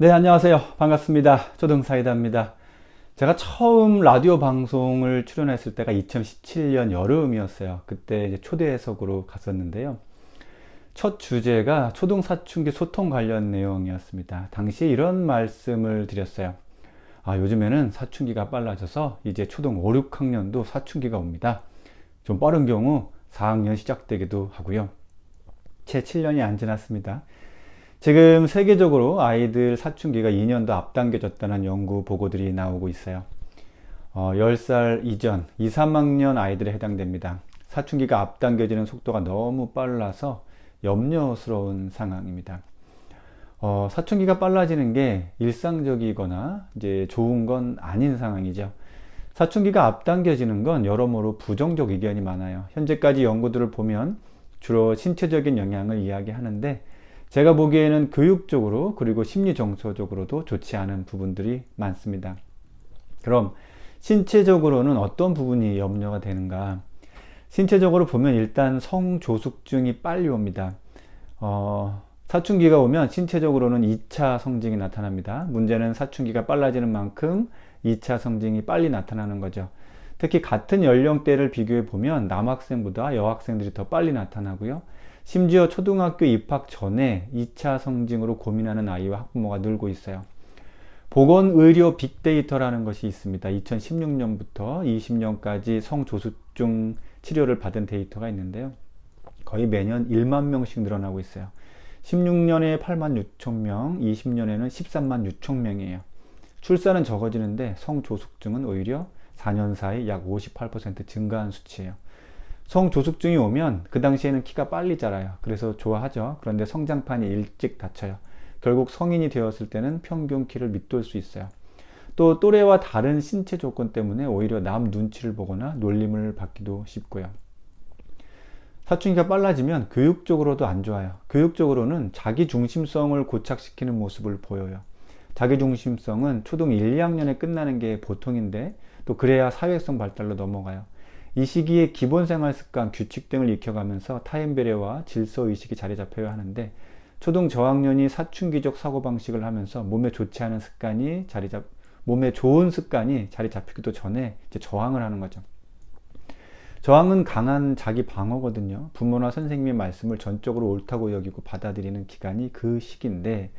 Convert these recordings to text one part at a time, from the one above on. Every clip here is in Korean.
네, 안녕하세요. 반갑습니다. 초등사이다입니다. 제가 처음 라디오 방송을 출연했을 때가 2017년 여름이었어요. 그때 이제 초대 해석으로 갔었는데요. 첫 주제가 초등사춘기 소통 관련 내용이었습니다. 당시에 이런 말씀을 드렸어요. 아, 요즘에는 사춘기가 빨라져서 이제 초등 5, 6학년도 사춘기가 옵니다. 좀 빠른 경우 4학년 시작되기도 하고요. 채 7년이 안 지났습니다. 지금 세계적으로 아이들 사춘기가 2년 더 앞당겨졌다는 연구 보고들이 나오고 있어요. 어, 10살 이전 2, 3학년 아이들에 해당됩니다. 사춘기가 앞당겨지는 속도가 너무 빨라서 염려스러운 상황입니다. 어, 사춘기가 빨라지는 게 일상적이거나 이제 좋은 건 아닌 상황이죠. 사춘기가 앞당겨지는 건 여러모로 부정적 의견이 많아요. 현재까지 연구들을 보면 주로 신체적인 영향을 이야기하는데 제가 보기에는 교육적으로 그리고 심리 정서적으로도 좋지 않은 부분들이 많습니다. 그럼 신체적으로는 어떤 부분이 염려가 되는가? 신체적으로 보면 일단 성조숙증이 빨리 옵니다. 어, 사춘기가 오면 신체적으로는 2차 성징이 나타납니다. 문제는 사춘기가 빨라지는 만큼 2차 성징이 빨리 나타나는 거죠. 특히 같은 연령대를 비교해 보면 남학생보다 여학생들이 더 빨리 나타나고요. 심지어 초등학교 입학 전에 2차 성징으로 고민하는 아이와 학부모가 늘고 있어요. 보건 의료 빅데이터라는 것이 있습니다. 2016년부터 20년까지 성조숙증 치료를 받은 데이터가 있는데요. 거의 매년 1만 명씩 늘어나고 있어요. 16년에 8만 6천 명, 20년에는 13만 6천 명이에요. 출산은 적어지는데 성조숙증은 오히려 4년 사이 약 58% 증가한 수치예요. 성조숙증이 오면 그 당시에는 키가 빨리 자라요. 그래서 좋아하죠. 그런데 성장판이 일찍 닫혀요. 결국 성인이 되었을 때는 평균 키를 밑돌 수 있어요. 또 또래와 다른 신체 조건 때문에 오히려 남 눈치를 보거나 놀림을 받기도 쉽고요. 사춘기가 빨라지면 교육적으로도 안 좋아요. 교육적으로는 자기 중심성을 고착시키는 모습을 보여요. 자기 중심성은 초등 1, 2학년에 끝나는 게 보통인데 또 그래야 사회성 발달로 넘어가요. 이 시기에 기본 생활 습관, 규칙 등을 익혀가면서 타인 배려와 질서 의식이 자리 잡혀야 하는데 초등 저학년이 사춘기적 사고 방식을 하면서 몸에 좋지 않은 습관이 자리 잡 몸에 좋은 습관이 자리 잡히기도 전에 이제 저항을 하는 거죠. 저항은 강한 자기 방어거든요. 부모나 선생님의 말씀을 전적으로 옳다고 여기고 받아들이는 기간이 그 시기인데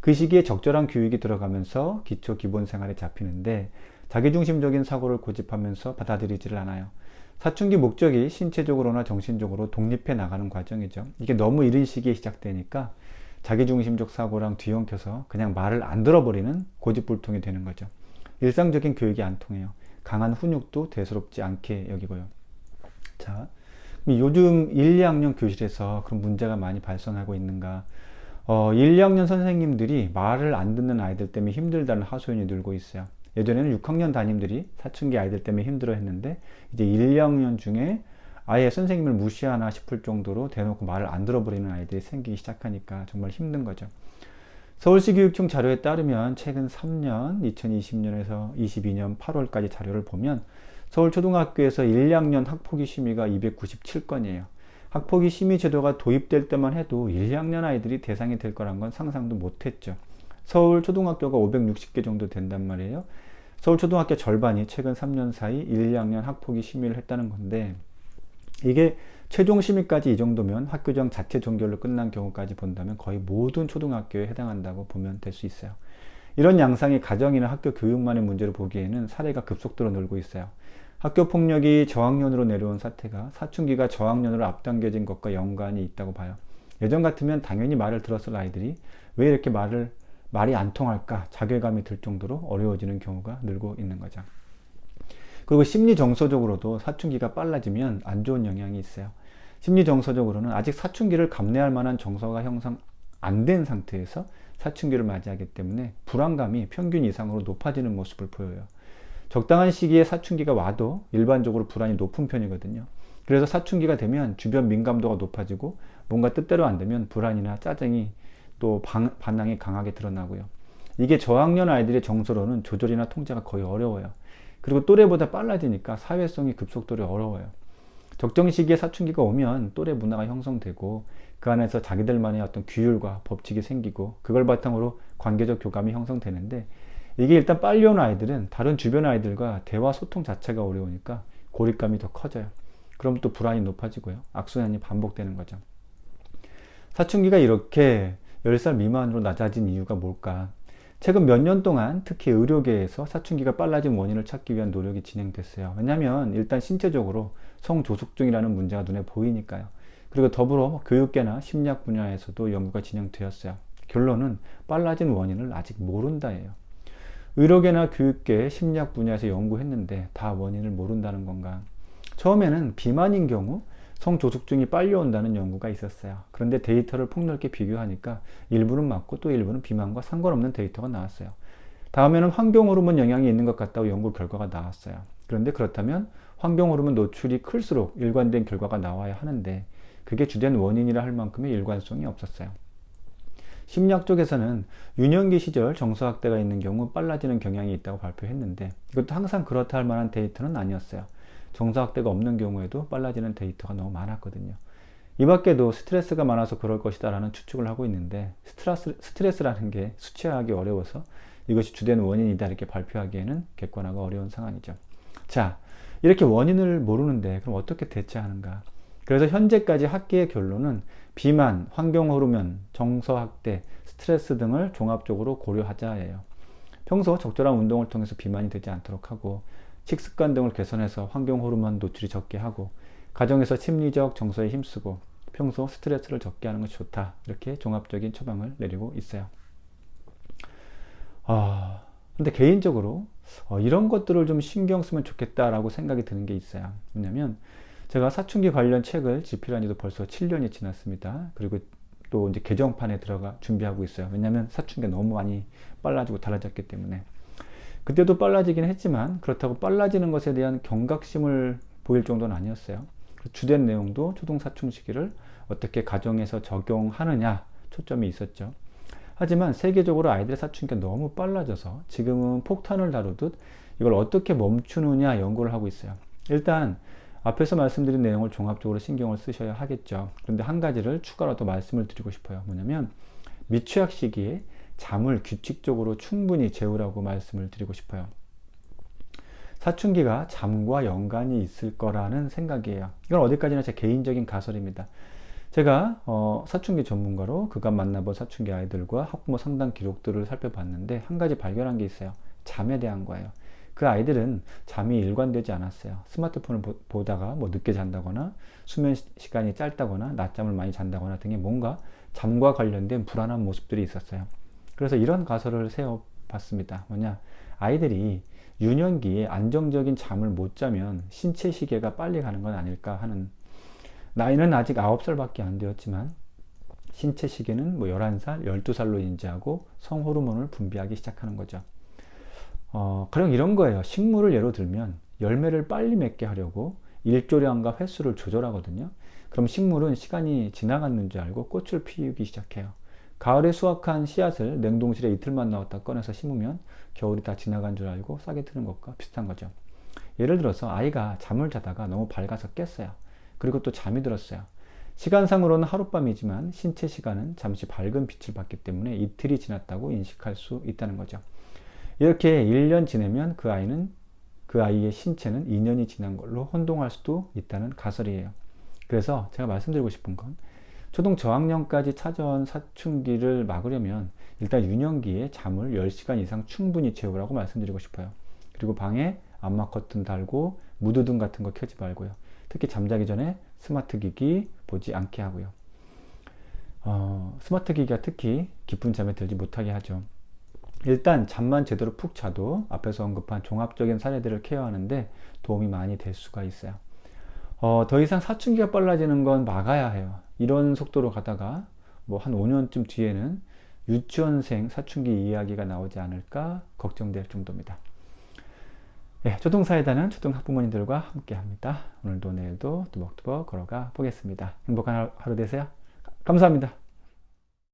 그 시기에 적절한 교육이 들어가면서 기초 기본 생활에 잡히는데 자기중심적인 사고를 고집하면서 받아들이지를 않아요. 사춘기 목적이 신체적으로나 정신적으로 독립해 나가는 과정이죠. 이게 너무 이른 시기에 시작되니까 자기중심적 사고랑 뒤엉켜서 그냥 말을 안 들어버리는 고집불통이 되는 거죠. 일상적인 교육이 안 통해요. 강한 훈육도 대수롭지 않게 여기고요. 자, 요즘 1, 2학년 교실에서 그런 문제가 많이 발생하고 있는가? 어, 1, 2학년 선생님들이 말을 안 듣는 아이들 때문에 힘들다는 하소연이 늘고 있어요. 예전에는 6학년 담임들이 사춘기 아이들 때문에 힘들어 했는데 이제 1, 2학년 중에 아예 선생님을 무시하나 싶을 정도로 대놓고 말을 안 들어버리는 아이들이 생기기 시작하니까 정말 힘든 거죠. 서울시 교육청 자료에 따르면 최근 3년 2020년에서 22년 8월까지 자료를 보면 서울 초등학교에서 1, 2학년 학폭위 심의가 297건이에요. 학폭위 심의 제도가 도입될 때만 해도 1, 2학년 아이들이 대상이 될 거란 건 상상도 못했죠. 서울 초등학교가 560개 정도 된단 말이에요. 서울 초등학교 절반이 최근 3년 사이 1, 2학년 학폭위 심의를 했다는 건데 이게 최종 심의까지 이 정도면 학교장 자체 종결로 끝난 경우까지 본다면 거의 모든 초등학교에 해당한다고 보면 될 수 있어요. 이런 양상이 가정이나 학교 교육만의 문제로 보기에는 사례가 급속도로 늘고 있어요. 학교 폭력이 저학년으로 내려온 사태가 사춘기가 저학년으로 앞당겨진 것과 연관이 있다고 봐요. 예전 같으면 당연히 말을 들었을 아이들이 왜 이렇게 말을 말이 안 통할까 자괴감이 들 정도로 어려워지는 경우가 늘고 있는 거죠. 그리고 심리 정서적으로도 사춘기가 빨라지면 안 좋은 영향이 있어요. 심리 정서적으로는 아직 사춘기를 감내할 만한 정서가 형성 안 된 상태에서 사춘기를 맞이하기 때문에 불안감이 평균 이상으로 높아지는 모습을 보여요. 적당한 시기에 사춘기가 와도 일반적으로 불안이 높은 편이거든요. 그래서 사춘기가 되면 주변 민감도가 높아지고 뭔가 뜻대로 안 되면 불안이나 짜증이 또 방, 반항이 강하게 드러나고요. 이게 저학년 아이들의 정서로는 조절이나 통제가 거의 어려워요. 그리고 또래보다 빨라지니까 사회성이 급속도로 어려워요. 적정 시기에 사춘기가 오면 또래 문화가 형성되고 그 안에서 자기들만의 어떤 규율과 법칙이 생기고 그걸 바탕으로 관계적 교감이 형성되는데 이게 일단 빨리 온 아이들은 다른 주변 아이들과 대화 소통 자체가 어려우니까 고립감이 더 커져요. 그럼 또 불안이 높아지고요. 악순환이 반복되는 거죠. 사춘기가 이렇게 10살 미만으로 낮아진 이유가 뭘까? 최근 몇 년 동안 특히 의료계에서 사춘기가 빨라진 원인을 찾기 위한 노력이 진행됐어요. 왜냐하면 일단 신체적으로 성조숙증이라는 문제가 눈에 보이니까요. 그리고 더불어 뭐 교육계나 심리학 분야에서도 연구가 진행되었어요. 결론은 빨라진 원인을 아직 모른다예요. 의료계나 교육계, 심리학 분야에서 연구했는데 다 원인을 모른다는 건가? 처음에는 비만인 경우 성조숙증이 빨리 온다는 연구가 있었어요. 그런데 데이터를 폭넓게 비교하니까 일부는 맞고 또 일부는 비만과 상관없는 데이터가 나왔어요. 다음에는 환경 호르몬 영향이 있는 것 같다고 연구 결과가 나왔어요. 그런데 그렇다면 환경 호르몬 노출이 클수록 일관된 결과가 나와야 하는데 그게 주된 원인이라 할 만큼의 일관성이 없었어요. 심리학 쪽에서는 유년기 시절 정서학대가 있는 경우 빨라지는 경향이 있다고 발표했는데 이것도 항상 그렇다 할 만한 데이터는 아니었어요. 정서학대가 없는 경우에도 빨라지는 데이터가 너무 많았거든요. 이 밖에도 스트레스가 많아서 그럴 것이다 라는 추측을 하고 있는데 스트레스, 스트레스라는 게 수치화하기 어려워서 이것이 주된 원인이다 이렇게 발표하기에는 객관화가 어려운 상황이죠. 자, 이렇게 원인을 모르는데 그럼 어떻게 대처하는가? 그래서 현재까지 학계의 결론은 비만, 환경 호르몬, 정서 학대, 스트레스 등을 종합적으로 고려하자예요. 평소 적절한 운동을 통해서 비만이 되지 않도록 하고 식습관 등을 개선해서 환경 호르몬 노출이 적게 하고 가정에서 심리적 정서에 힘쓰고 평소 스트레스를 적게 하는 것이 좋다. 이렇게 종합적인 처방을 내리고 있어요. 아, 근데 개인적으로 어, 이런 것들을 좀 신경 쓰면 좋겠다라고 생각이 드는 게 있어요. 왜냐면 제가 사춘기 관련 책을 집필한 지도 벌써 7년이 지났습니다. 그리고 또 이제 개정판에 들어가 준비하고 있어요. 왜냐면 사춘기가 너무 많이 빨라지고 달라졌기 때문에. 그때도 빨라지긴 했지만 그렇다고 빨라지는 것에 대한 경각심을 보일 정도는 아니었어요. 주된 내용도 초동 사춘 시기를 어떻게 가정에서 적용하느냐 초점이 있었죠. 하지만 세계적으로 아이들의 사춘기가 너무 빨라져서 지금은 폭탄을 다루듯 이걸 어떻게 멈추느냐 연구를 하고 있어요. 일단 앞에서 말씀드린 내용을 종합적으로 신경을 쓰셔야 하겠죠. 그런데 한 가지를 추가로 더 말씀을 드리고 싶어요. 뭐냐면 미취학 시기에 잠을 규칙적으로 충분히 재우라고 말씀을 드리고 싶어요. 사춘기가 잠과 연관이 있을 거라는 생각이에요. 이건 어디까지나 제 개인적인 가설입니다. 제가 어, 사춘기 전문가로 그간 만나본 사춘기 아이들과 학부모 상담 기록들을 살펴봤는데 한 가지 발견한 게 있어요. 잠에 대한 거예요. 그 아이들은 잠이 일관되지 않았어요. 스마트폰을 보, 다가뭐 늦게 잔다거나 수면 시 간이 짧다거나 낮잠을 많이 잔다거나 등의 뭔가 잠과 관련된 불안한 모습들이 있었어요. 그래서 이런 가설을 세워 봤습니다. 뭐냐? 아이들이 유년기에 안정적인 잠을 못 자면 신체 시계가 빨리 가는 건 아닐까 하는 나이는 아직 9살밖에 안 되었지만 신체 시계는 뭐 11살, 12살로 인지하고 성호르몬을 분비하기 시작하는 거죠. 어, 그럼 이런 거예요. 식물을 예로 들면 열매를 빨리 맺게 하려고 일조량과 횟수를 조절하거든요. 그럼 식물은 시간이 지나갔는 줄 알고 꽃을 피우기 시작해요. 가을에 수확한 씨앗을 냉동실에 이틀만 넣었다 꺼내서 심으면 겨울이 다 지나간 줄 알고 싹이 트는 것과 비슷한 거죠. 예를 들어서 아이가 잠을 자다가 너무 밝아서 깼어요. 그리고 또 잠이 들었어요. 시간상으로는 하룻밤이지만 신체 시간은 잠시 밝은 빛을 받기 때문에 이틀이 지났다고 인식할 수 있다는 거죠. 이렇게 1년 지내면 그 아이는 그 아이의 신체는 2년이 지난 걸로 혼동할 수도 있다는 가설이에요. 그래서 제가 말씀드리고 싶은 건 초등 저학년까지 찾아온 사춘기를 막으려면 일단 유년기에 잠을 10시간 이상 충분히 재우라고 말씀드리고 싶어요. 그리고 방에 암막 커튼 달고 무드등 같은 거 켜지 말고요. 특히 잠자기 전에 스마트 기기 보지 않게 하고요. 어, 스마트 기기가 특히 깊은 잠에 들지 못하게 하죠. 일단 잠만 제대로 푹 자도 앞에서 언급한 종합적인 사례들을 케어하는데 도움이 많이 될 수가 있어요. 어, 더 이상 사춘기가 빨라지는 건 막아야 해요. 이런 속도로 가다가 뭐 한 5년쯤 뒤에는 유치원생 사춘기 이야기가 나오지 않을까 걱정될 정도입니다. 예, 초등사회단은 초등학부모님들과 함께 합니다. 오늘도 내일도 뚜벅뚜벅 걸어가 보겠습니다. 행복한 하루 되세요. 감사합니다.